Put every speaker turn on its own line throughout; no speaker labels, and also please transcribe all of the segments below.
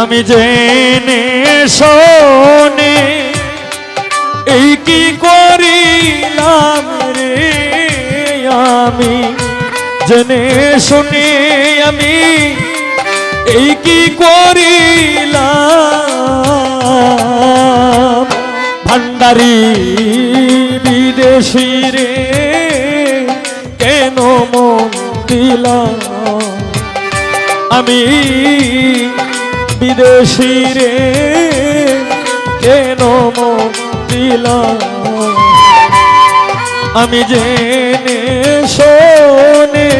আমি জেনে শোনে, এই কি করিলাম রে আমি? জেনে শুনে আমি, এই কি করিলাম? ভান্ডারি বিদেশি রে, কেন মন দিলাম? আমি বিদেশি রে, কেন দিলাম আমি জেনে শোনে,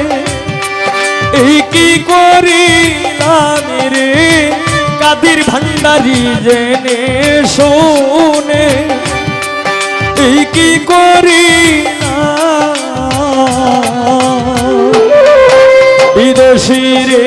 এই কি করিলাম রে? কাদির ভান্ডারি জেনে শোনে, এই কি করিলাম? বিদেশি রে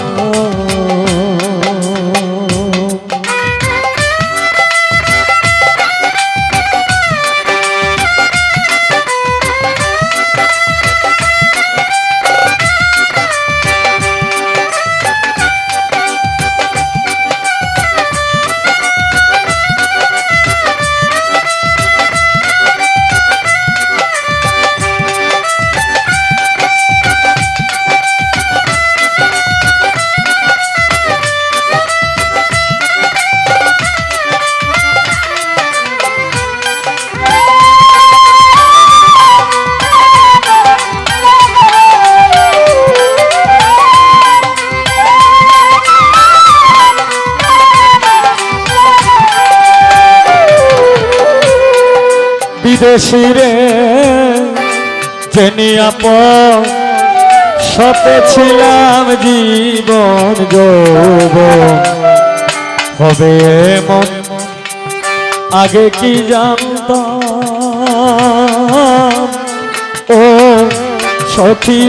বিদেশি রে জেনি আপ সপে ছিলাম জীবন যৌব হবে মন আগে কি জানতাম? ও সখী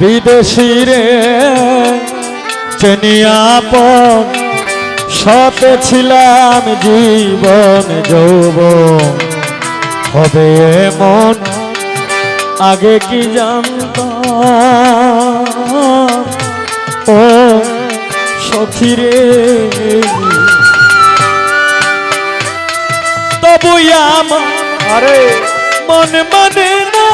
বিদেশি রে চেনিয়াপ সতে ছিলাম জীবন যৌব হবে মন আগে কি জানতাম? ও সখী রে তবু আমার
আরে।
মন মানে না।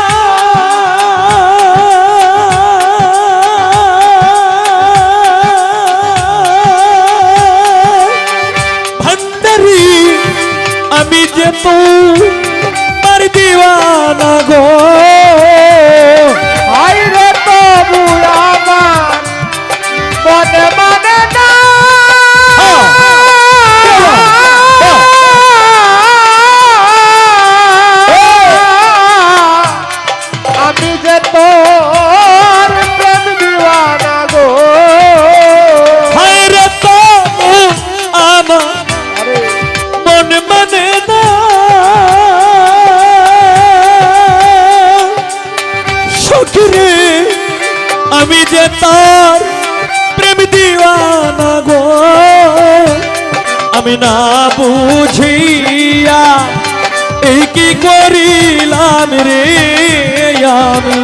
যে তো মার দিওয়ানা গো।
আমি যে তার প্রেম দিওয়ানা গো,
আমি না বুঝিয়া এই কি করিলাম রে আমি?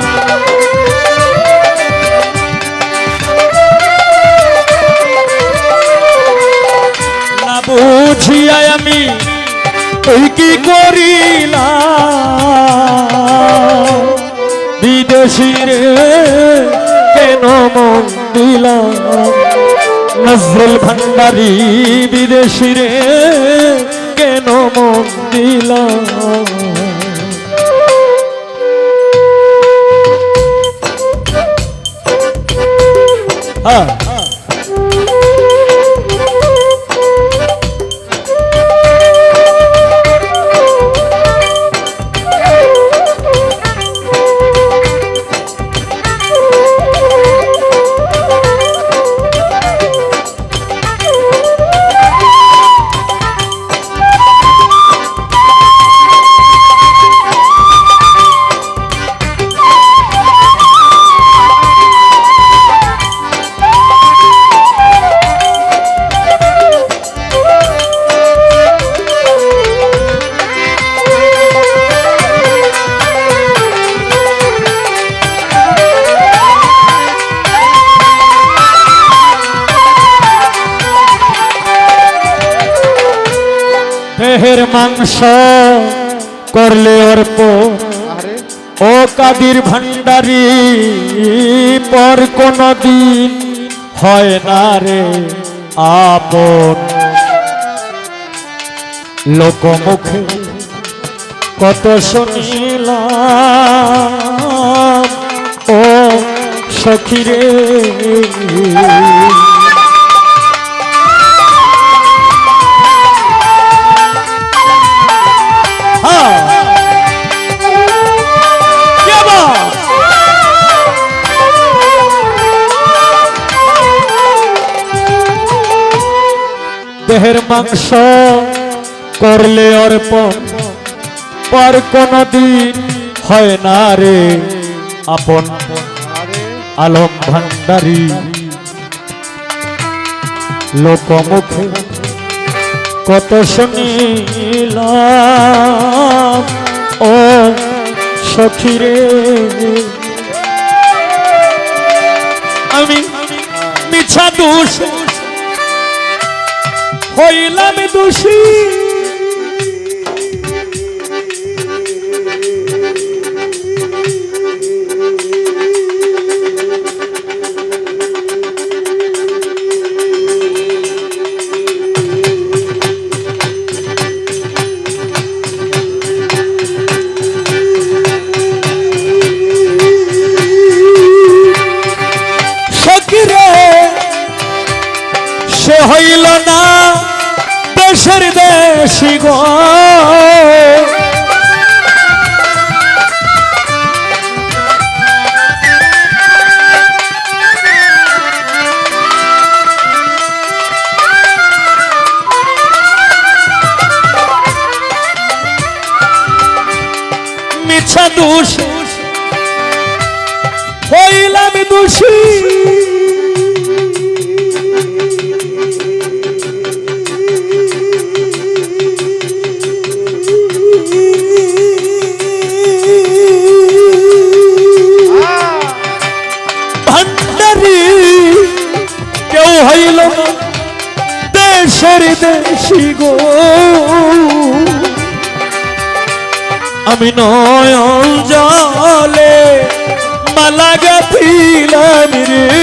না বুঝিয়া আমি এই কি করিলাম? বিদেশি রে মন দিলাম নজরুল ভান্ডারি বিদেশি রে কেন মন দিলাম হ্যাঁ মাংস করলে অর্প। ও কাদির ভান্ডারি পর কোনো দিন হয় না রে আপন। লোকমুখে কত শুনিলাম ও সখিরে। দেহের মাংস করলে অর্পণ পর কোনদিন হয় না রে আপন আলম ভান্ডারি। লোকমুখে কত শুনিলাম, ও সখিরে। আমি মিছা দোষ হইলাম দোষী। দেশি গো। আমি নয়ন জলে মালা গাথিলাম রে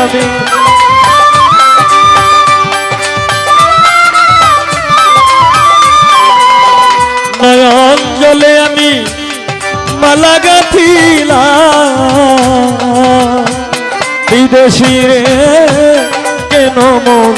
আমি। নয়ন জলে আমি মালা গাথিলাম। বিদেশি রে কেন মন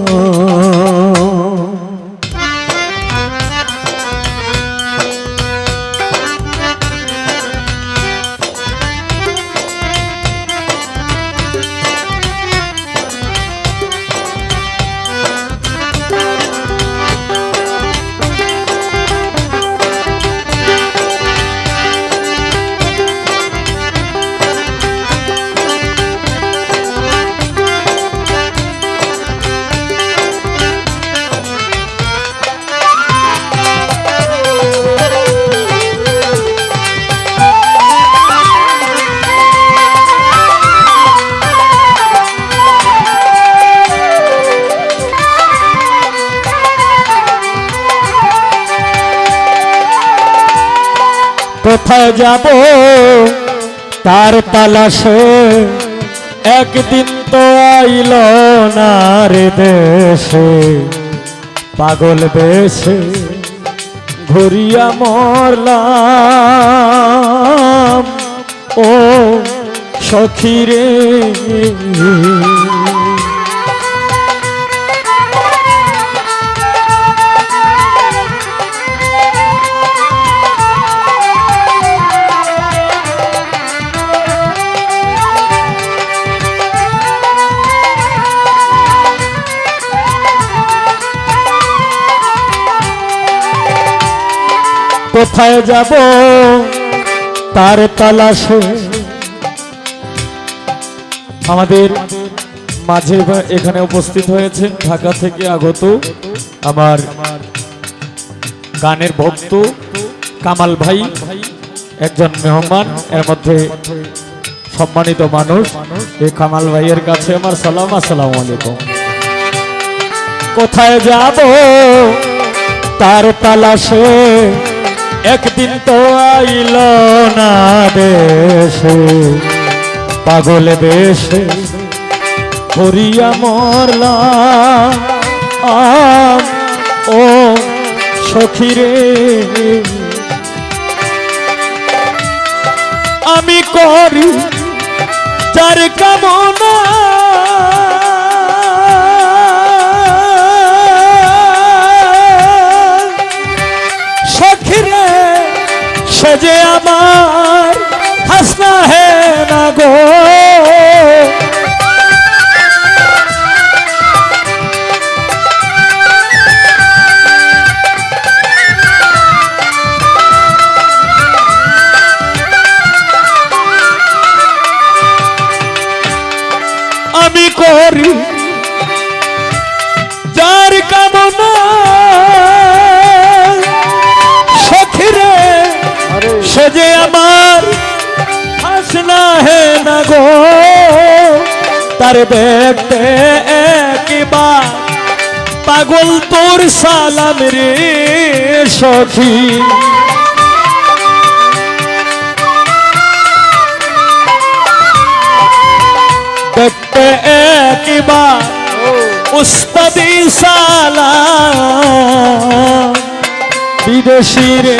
কোথায় যাব? তার তালাশে একদিন তো আইল না রে দেশে। পাগল বেশে ঘুরিয়া মরলাম। ও সখিরে কোথায় যাব? তার তালাশে। আমাদের মাঝে এখানে উপস্থিত হয়েছেন ঢাকা থেকে আগত আমার গানের ভক্ত কামাল ভাই, একজন মেহমান, এর মধ্যে সম্মানিত মানুষ। এই কামাল ভাইয়ের কাছে আমার সালাম, আসসালামু আলাইকুম। কোথায় যাব? তার তালাশে। একদিন তো আইল না দেশে, পাগল বেশে করিয়া মরলাম ও সখিরে, আমি করি যার কামনা। যে আমার হাসনা হে না গো। যে আমার হাসনা হে না গো। তার দেখতে একবার পাগল তোর সালাম রে সখী। দেখতে একবার উস্তাদি সালাম। বিদেশি রে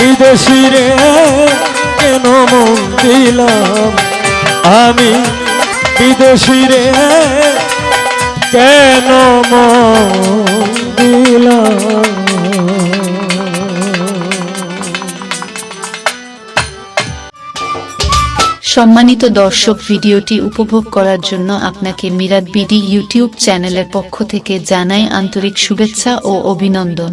বিদেশি রে কেন মন দিলাম? আমি বিদেশি রে কেন মন দিলাম?
সম্মানিত দর্শক, ভিডিওটি উপভোগ করার জন্য আপনাকে মিরাট বিডি ইউটিউব চ্যানেলের পক্ষ থেকে জানাই আন্তরিক শুভেচ্ছা ও অভিনন্দন।